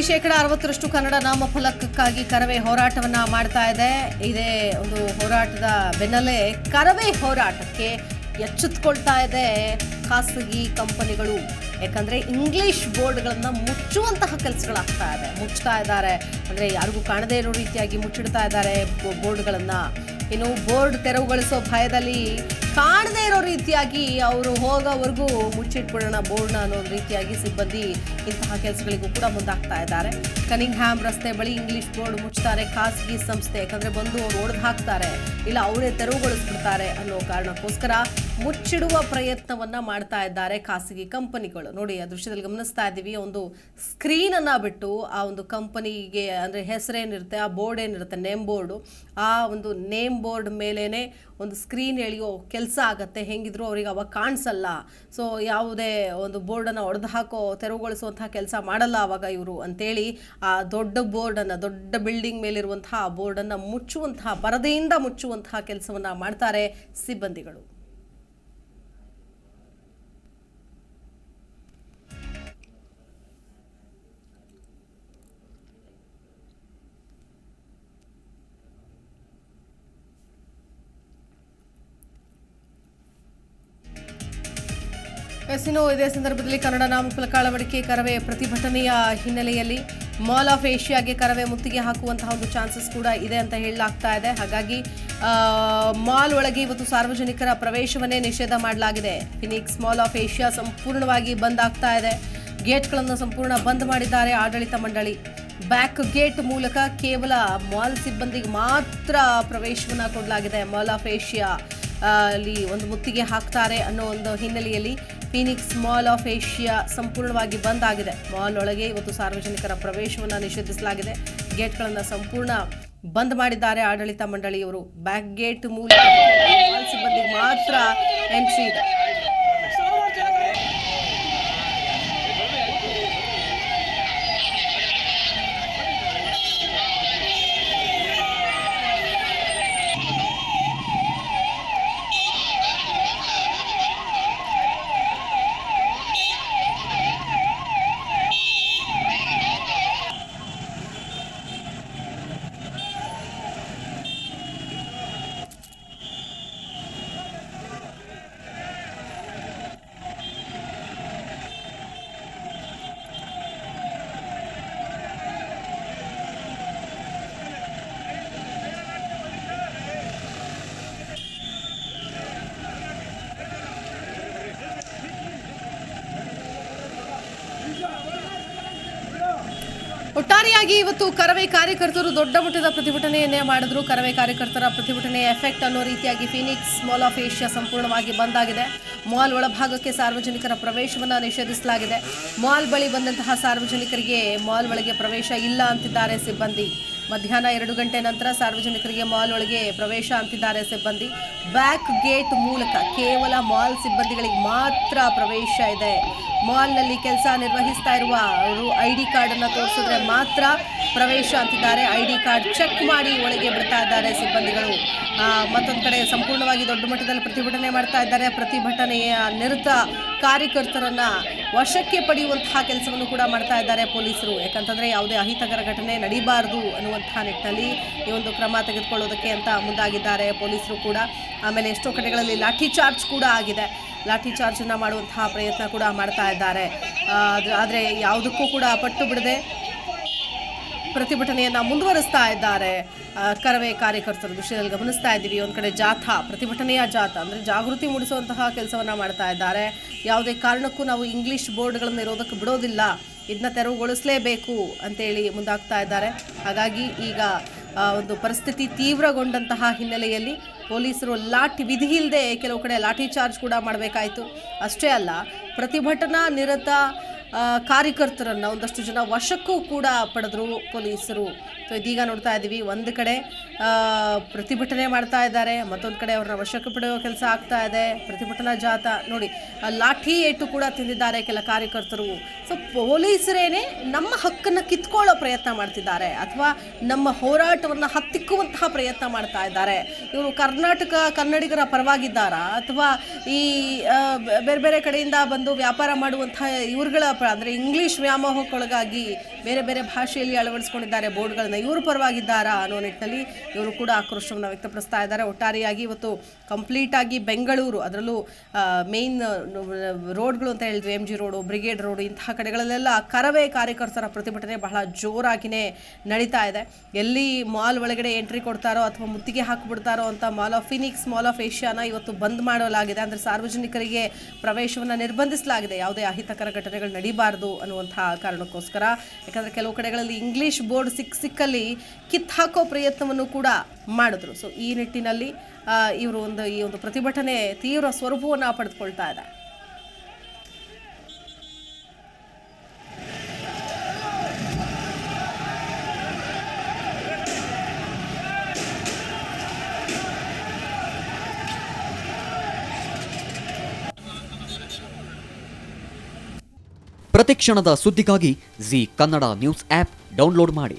ರಾಜ್ಯದಲ್ಲಿ ಶೇಕಡ ಅರವತ್ತರಷ್ಟು ಕನ್ನಡ ನಾಮಫಲಕಕ್ಕಾಗಿ ಕರವೇ ಹೋರಾಟವನ್ನ ಮಾಡ್ತಾ ಇದೆ. ಇದೇ ಒಂದು ಹೋರಾಟದ ಬೆನ್ನಲ್ಲೇ ಕರವೇ ಹೋರಾಟಕ್ಕೆ ಎಚ್ಚೆತ್ಕೊಳ್ತಾ ಇದೆ ಖಾಸಗಿ ಕಂಪನಿಗಳು. ಯಾಕಂದ್ರೆ ಇಂಗ್ಲಿಷ್ ಬೋರ್ಡ್ಗಳನ್ನ ಮುಚ್ಚುವಂತಹ ಕೆಲಸಗಳಾಗ್ತಾ ಇದೆ. ಮುಚ್ತಾ ಇದ್ದಾರೆ. ಅಂದ್ರೆ ಯಾರಿಗೂ ಕಾಣದೇ ಇರೋ ರೀತಿಯಾಗಿ ಮುಚ್ಚಿಡ್ತಾ ಇದ್ದಾರೆ ಬೋರ್ಡ್ಗಳನ್ನ. ಇನ್ನು ಬೋರ್ಡ್ ತೆರವುಗೊಳಿಸೋ ಭಯದಲ್ಲಿ ಕಾಣದೇ ಇರೋ ರೀತಿಯಾಗಿ ಅವರು ಹೋಗೋವರೆಗೂ ಮುಚ್ಚಿಟ್ಬಿಡೋಣ ಬೋರ್ಡ್ನ ಅನ್ನೋ ರೀತಿಯಾಗಿ ಸಿಬ್ಬಂದಿ ಇಂತಹ ಕೆಲಸಗಳಿಗೂ ಕೂಡ ಮುಂದಾಗ್ತಾ ಇದ್ದಾರೆ. ಕನಿಂಗ್ ಹ್ಯಾಮ್ ರಸ್ತೆ ಬಳಿ ಇಂಗ್ಲಿಷ್ ಬೋರ್ಡ್ ಮುಚ್ತಾರೆ ಖಾಸಗಿ ಸಂಸ್ಥೆ. ಯಾಕಂದ್ರೆ ಬಂದು ಅವ್ರು ಒಡೆದು ಹಾಕ್ತಾರೆ. ಇಲ್ಲ ಅವರೇ ತೆರವುಗೊಳಿಸ್ಬಿಡ್ತಾರೆ ಅನ್ನೋ ಕಾರಣಕ್ಕೋಸ್ಕರ ಮುಚ್ಚಿಡುವ ಪ್ರಯತ್ನವನ್ನ ಮಾಡ್ತಾ ಇದ್ದಾರೆ ಖಾಸಗಿ ಕಂಪನಿಗಳು. ನೋಡಿ, ಆ ದೃಶ್ಯದಲ್ಲಿ ಗಮನಿಸ್ತಾ ಇದ್ದೀವಿ, ಒಂದು ಸ್ಕ್ರೀನ್ ಅನ್ನ ಬಿಟ್ಟು ಆ ಒಂದು ಕಂಪನಿಗೆ ಅಂದ್ರೆ ಹೆಸರೇನಿರುತ್ತೆ, ಆ ಬೋರ್ಡ್ ಏನಿರುತ್ತೆ, ನೇಮ್ ಬೋರ್ಡು, ಆ ಒಂದು ನೇಮ್ ಬೋರ್ಡ್ ಮೇಲೇನೆ ಒಂದು ಸ್ಕ್ರೀನ್ ಎಳೆಯೋ ಕೆಲಸ ಆಗತ್ತೆ, ಹೆಂಗಿದ್ರು ಅವ್ರಿಗೆ ಅವಾಗ ಕಾಣಿಸಲ್ಲ. ಸೊ ಯಾವುದೇ ಒಂದು ಬೋರ್ಡನ್ನು ಒಡೆದು ಹಾಕೋ, ತೆರವುಗೊಳಿಸುವಂತಹ ಕೆಲಸ ಮಾಡಲ್ಲ ಅವಾಗ ಇವರು ಅಂತೇಳಿ ಆ ದೊಡ್ಡ ಬೋರ್ಡನ್ನು, ದೊಡ್ಡ ಬಿಲ್ಡಿಂಗ್ ಮೇಲಿರುವಂತಹ ಆ ಬೋರ್ಡನ್ನು ಮುಚ್ಚುವಂತಹ, ಪರದೆಯಿಂದ ಮುಚ್ಚುವಂತಹ ಕೆಲಸವನ್ನ ಮಾಡ್ತಾರೆ ಸಿಬ್ಬಂದಿಗಳು. ಇನ್ನು ಇದೇ ಸಂದರ್ಭದಲ್ಲಿ ಕನ್ನಡ ನಾಮಫಲಕ ಅಳವಡಿಕೆ ಕರವೇ ಪ್ರತಿಭಟನೆಯ ಹಿನ್ನೆಲೆಯಲ್ಲಿ ಮಾಲ್ ಆಫ್ ಏಷ್ಯಾಗೆ ಕರವೇ ಮುತ್ತಿಗೆ ಹಾಕುವಂತಹ ಒಂದು ಚಾನ್ಸಸ್ ಕೂಡ ಇದೆ ಅಂತ ಹೇಳಲಾಗ್ತಾ ಇದೆ. ಹಾಗಾಗಿ ಮಾಲ್ ಒಳಗೆ ಇವತ್ತು ಸಾರ್ವಜನಿಕರ ಪ್ರವೇಶವನ್ನೇ ನಿಷೇಧ ಮಾಡಲಾಗಿದೆ. ಫಿನಿಕ್ಸ್ ಮಾಲ್ ಆಫ್ ಏಷ್ಯಾ ಸಂಪೂರ್ಣವಾಗಿ ಬಂದ್ ಆಗ್ತಾ ಇದೆ. ಗೇಟ್ಗಳನ್ನು ಸಂಪೂರ್ಣ ಬಂದ್ ಮಾಡಿದ್ದಾರೆ ಆಡಳಿತ ಮಂಡಳಿ. ಬ್ಯಾಕ್ ಗೇಟ್ ಮೂಲಕ ಕೇವಲ ಮಾಲ್ ಸಿಬ್ಬಂದಿಗೆ ಮಾತ್ರ ಪ್ರವೇಶವನ್ನು ಕೊಡಲಾಗಿದೆ ಮಾಲ್ ಆಫ್ ಏಷ್ಯಾ. ಅಲ್ಲಿ ಒಂದು ಮುತ್ತಿಗೆ ಹಾಕ್ತಾರೆ ಅನ್ನೋ ಒಂದು ಹಿನ್ನೆಲೆಯಲ್ಲಿ ಫೀನಿಕ್ಸ್ ಮಾಲ್ ಆಫ್ ಏಷ್ಯಾ ಸಂಪೂರ್ಣವಾಗಿ ಬಂದ್ ಆಗಿದೆ. ಮಾಲ್ ಒಳಗೆ ಇವತ್ತು ಸಾರ್ವಜನಿಕರ ಪ್ರವೇಶವನ್ನು ನಿಷೇಧಿಸಲಾಗಿದೆ. ಗೇಟ್ಗಳನ್ನು ಸಂಪೂರ್ಣ ಬಂದ್ ಮಾಡಿದ್ದಾರೆ ಆಡಳಿತ ಮಂಡಳಿಯವರು. ಬ್ಯಾಕ್ ಗೇಟ್ ಮೂಲಕ ಮಾಲ್ ಸಿಬ್ಬಂದಿಗೆ ಮಾತ್ರ ಎಂಟ್ರಿ ಇದೆ. ಒಟ್ಟಾರೆಯಾಗಿ ಇವತ್ತು ಕರವೇ ಕಾರ್ಯಕರ್ತರು ದೊಡ್ಡ ಮಟ್ಟದ ಪ್ರತಿಭಟನೆಯನ್ನೇ ಮಾಡಿದ್ರು. ಕರವೇ ಕಾರ್ಯಕರ್ತರ ಪ್ರತಿಭಟನೆಯ ಎಫೆಕ್ಟ್ ಅನ್ನೋ ರೀತಿಯಾಗಿ ಫಿನಿಕ್ಸ್ ಮಾಲ್ ಆಫ್ ಏಷ್ಯಾ ಸಂಪೂರ್ಣವಾಗಿ ಆಗಿದೆ. ಮಾಲ್ ಒಳಭಾಗಕ್ಕೆ ಸಾರ್ವಜನಿಕರ ಪ್ರವೇಶವನ್ನು ನಿಷೇಧಿಸಲಾಗಿದೆ. ಮಾಲ್ ಬಳಿ ಬಂದಂತಹ ಸಾರ್ವಜನಿಕರಿಗೆ ಮಾಲ್ ಒಳಗೆ ಪ್ರವೇಶ ಇಲ್ಲ ಅಂತಿದ್ದಾರೆ ಸಿಬ್ಬಂದಿ. ಮಧ್ಯಾಹ್ನ ಎರಡು ಗಂಟೆ ನಂತರ ಸಾರ್ವಜನಿಕರಿಗೆ ಮಾಲ್ ಒಳಗೆ ಪ್ರವೇಶ ಅಂತಿದ್ದಾರೆ ಸಿಬ್ಬಂದಿ. ಬ್ಯಾಕ್ ಗೇಟ್ ಮೂಲಕ ಕೇವಲ ಮಾಲ್ ಸಿಬ್ಬಂದಿಗಳಿಗೆ ಮಾತ್ರ ಪ್ರವೇಶ ಇದೆ. ಮಾಲ್ನಲ್ಲಿ ಕೆಲಸ ನಿರ್ವಹಿಸ್ತಾ ಇರುವ ಅವರು ಐ ಡಿ ಕಾರ್ಡನ್ನು ತೋರಿಸಿದ್ರೆ ಮಾತ್ರ ಪ್ರವೇಶ ಅಂತಿದ್ದಾರೆ. ಐ ಡಿ ಕಾರ್ಡ್ ಚೆಕ್ ಮಾಡಿ ಒಳಗೆ ಬಿಡ್ತಾ ಇದ್ದಾರೆ ಸಿಬ್ಬಂದಿಗಳು. ಮತ್ತೊಂದು ಕಡೆ ಸಂಪೂರ್ಣವಾಗಿ ದೊಡ್ಡ ಮಟ್ಟದಲ್ಲಿ ಪ್ರತಿಭಟನೆ ಮಾಡ್ತಾ ಇದ್ದಾರೆ. ಪ್ರತಿಭಟನೆಯ ನಿರತ ಕಾರ್ಯಕರ್ತರನ್ನು ವಶಕ್ಕೆ ಪಡೆಯುವಂತಹ ಕೆಲಸವನ್ನು ಕೂಡ ಮಾಡ್ತಾ ಇದ್ದಾರೆ ಪೊಲೀಸರು. ಯಾಕಂತಂದರೆ ಯಾವುದೇ ಅಹಿತಕರ ಘಟನೆ ನಡೀಬಾರದು ಅನ್ನುವಂತಹ ನಿಟ್ಟಿನಲ್ಲಿ ಈ ಒಂದು ಕ್ರಮ ತೆಗೆದುಕೊಳ್ಳೋದಕ್ಕೆ ಅಂತ ಮುಂದಾಗಿದ್ದಾರೆ ಪೊಲೀಸರು ಕೂಡ. ಆಮೇಲೆ ಎಷ್ಟೋ ಕಡೆಗಳಲ್ಲಿ ಲಾಠಿ ಚಾರ್ಜ್ ಕೂಡ ಆಗಿದೆ. ಲಾಠಿ ಚಾರ್ಜನ್ನು ಮಾಡುವಂತಹ ಪ್ರಯತ್ನ ಕೂಡ ಮಾಡ್ತಾ ಇದ್ದಾರೆ. ಆದ್ರೆ- ಯಾವುದಕ್ಕೂ ಕೂಡ ಪಟ್ಟು ಬಿಡದೆ ಪ್ರತಿಭಟನೆಯನ್ನು ಮುಂದುವರಿಸ್ತಾ ಇದ್ದಾರೆ. ಕರವೇ ಕಾರ್ಯಕರ್ತರ ದೃಶ್ಯದಲ್ಲಿ ಗಮನಿಸ್ತಾ ಇದ್ದೀವಿ. ಒಂದು ಕಡೆ ಜಾಥಾ, ಪ್ರತಿಭಟನೆಯ ಜಾಥಾ, ಅಂದರೆ ಜಾಗೃತಿ ಮೂಡಿಸುವಂತಹ ಕೆಲಸವನ್ನು ಮಾಡ್ತಾ ಇದ್ದಾರೆ. ಯಾವುದೇ ಕಾರಣಕ್ಕೂ ನಾವು ಇಂಗ್ಲೀಷ್ ಬೋರ್ಡ್ಗಳನ್ನು ಇರೋದಕ್ಕೆ ಬಿಡೋದಿಲ್ಲ. ಇದನ್ನ ತೆರವುಗೊಳಿಸಲೇಬೇಕು ಅಂತೇಳಿ ಮುಂದಾಗ್ತಾ ಇದ್ದಾರೆ. ಹಾಗಾಗಿ ಈಗ ಒಂದು ಪರಿಸ್ಥಿತಿ ತೀವ್ರಗೊಂಡಂತಹ ಹಿನ್ನೆಲೆಯಲ್ಲಿ ಪೊಲೀಸರು ಲಾಠಿ ವಿಧಿ ಇಲ್ಲದೆ ಕೆಲವು ಕಡೆ ಲಾಠಿ ಚಾರ್ಜ್ ಕೂಡ ಮಾಡಬೇಕಾಯಿತು. ಅಷ್ಟೇ ಅಲ್ಲ, ಪ್ರತಿಭಟನಾ ನಿರತ ಕಾರ್ಯಕರ್ತರನ್ನು ಒಂದಷ್ಟು ಜನ ವಶಕ್ಕೂ ಕೂಡ ಪಡೆದರು ಪೊಲೀಸರು. ಸೊ ಇದೀಗ ನೋಡ್ತಾ ಇದ್ದೀವಿ ಒಂದು ಕಡೆ ಪ್ರತಿಭಟನೆ ಮಾಡ್ತಾ ಇದ್ದಾರೆ. ಮತ್ತೊಂದು ಕಡೆ ಅವ್ರನ್ನ ವಶಕ್ಕೆ ಪಡೆಯುವ ಕೆಲಸ ಆಗ್ತಾ ಇದೆ. ಪ್ರತಿಭಟನಾ ಜಾಥಾ ನೋಡಿ ಲಾಠಿ ಏಟು ಕೂಡ ತಿಂದಿದ್ದಾರೆ ಕೆಲ ಕಾರ್ಯಕರ್ತರು. ಸೊ ಪೊಲೀಸರೇನೆ ನಮ್ಮ ಹಕ್ಕನ್ನು ಕಿತ್ಕೊಳ್ಳೋ ಪ್ರಯತ್ನ ಮಾಡ್ತಿದ್ದಾರೆ ಅಥವಾ ನಮ್ಮ ಹೋರಾಟವನ್ನು ಹತ್ತಿಕ್ಕುವಂತಹ ಪ್ರಯತ್ನ ಮಾಡ್ತಾ ಇದ್ದಾರೆ. ಇವರು ಕರ್ನಾಟಕ ಕನ್ನಡಿಗರ ಪರವಾಗಿದ್ದಾರಾ? ಅಥವಾ ಈ ಬೇರೆ ಬೇರೆ ಕಡೆಯಿಂದ ಬಂದು ವ್ಯಾಪಾರ ಮಾಡುವಂತಹ ಇವರುಗಳ ಅಂದರೆ ಇಂಗ್ಲೀಷ್ ವ್ಯಾಮೋಹಕ್ಕೊಳಗಾಗಿ ಬೇರೆ ಬೇರೆ ಭಾಷೆಯಲ್ಲಿ ಅಳವಡಿಸ್ಕೊಂಡಿದ್ದಾರೆ ಬೋರ್ಡ್ಗಳನ್ನ. ಇವರು ಪರವಾಗಿದ್ದಾರಾ ಅನ್ನೋ ನಿಟ್ಟಿನಲ್ಲಿ ಇವರು ಕೂಡ ಆಕ್ರೋಶವನ್ನು ವ್ಯಕ್ತಪಡಿಸ್ತಾ ಇದ್ದಾರೆ. ಒಟ್ಟಾರೆಯಾಗಿ ಇವತ್ತು ಕಂಪ್ಲೀಟ್ ಆಗಿ ಬೆಂಗಳೂರು, ಅದರಲ್ಲೂ ಮೇನ್ ರೋಡ್ಗಳು ಅಂತ ಹೇಳಿದ್ವಿ M G road brigade road, ಇಂತಹ ಕಡೆಗಳಲ್ಲೆಲ್ಲ ಕರವೇ ಕಾರ್ಯಕರ್ತರ ಪ್ರತಿಭಟನೆ ಬಹಳ ಜೋರಾಗಿನೇ ನಡೀತಾ ಇದೆ. ಎಲ್ಲಿ ಮಾಲ್ ಒಳಗಡೆ ಎಂಟ್ರಿ ಕೊಡ್ತಾರೋ ಅಥವಾ ಮುತ್ತಿಗೆ ಹಾಕಿಬಿಡ್ತಾರೋ ಅಂತ mall of Phoenix, mall of ಏಷ್ಯಾನ ಇವತ್ತು ಬಂದ್ ಮಾಡಲಾಗಿದೆ. ಅಂದರೆ ಸಾರ್ವಜನಿಕರಿಗೆ ಪ್ರವೇಶವನ್ನು ನಿರ್ಬಂಧಿಸಲಾಗಿದೆ. ಯಾವುದೇ ಅಹಿತಕರ ಘಟನೆಗಳು ನಡೀಬಾರ್ದು ಅನ್ನುವಂತಹ ಕಾರಣಕ್ಕೋಸ್ಕರ. ಯಾಕಂದರೆ ಕೆಲವು ಕಡೆಗಳಲ್ಲಿ ಇಂಗ್ಲೀಷ್ ಬೋರ್ಡ್ ಸಿಕ್ ಸಿಕ್ಕಲ್ಲಿ ಕಿತ್ತು ಹಾಕೋ ಪ್ರಯತ್ನವನ್ನು ಕೂಡ ಮಾಡಿದ್ರು. ಸೊ ಈ ನಿಟ್ಟಿನಲ್ಲಿ ಇವರು ಒಂದು, ಈ ಒಂದು ಪ್ರತಿಭಟನೆ ತೀವ್ರ ಸ್ವರೂಪವನ್ನು ಪಡೆದುಕೊಳ್ತಾ ಇದೆ ಪ್ರತಿಕ್ಷಣದ ಸುದ್ದಿಗಾಗಿ Zee Kannada news app download ಮಾಡಿ.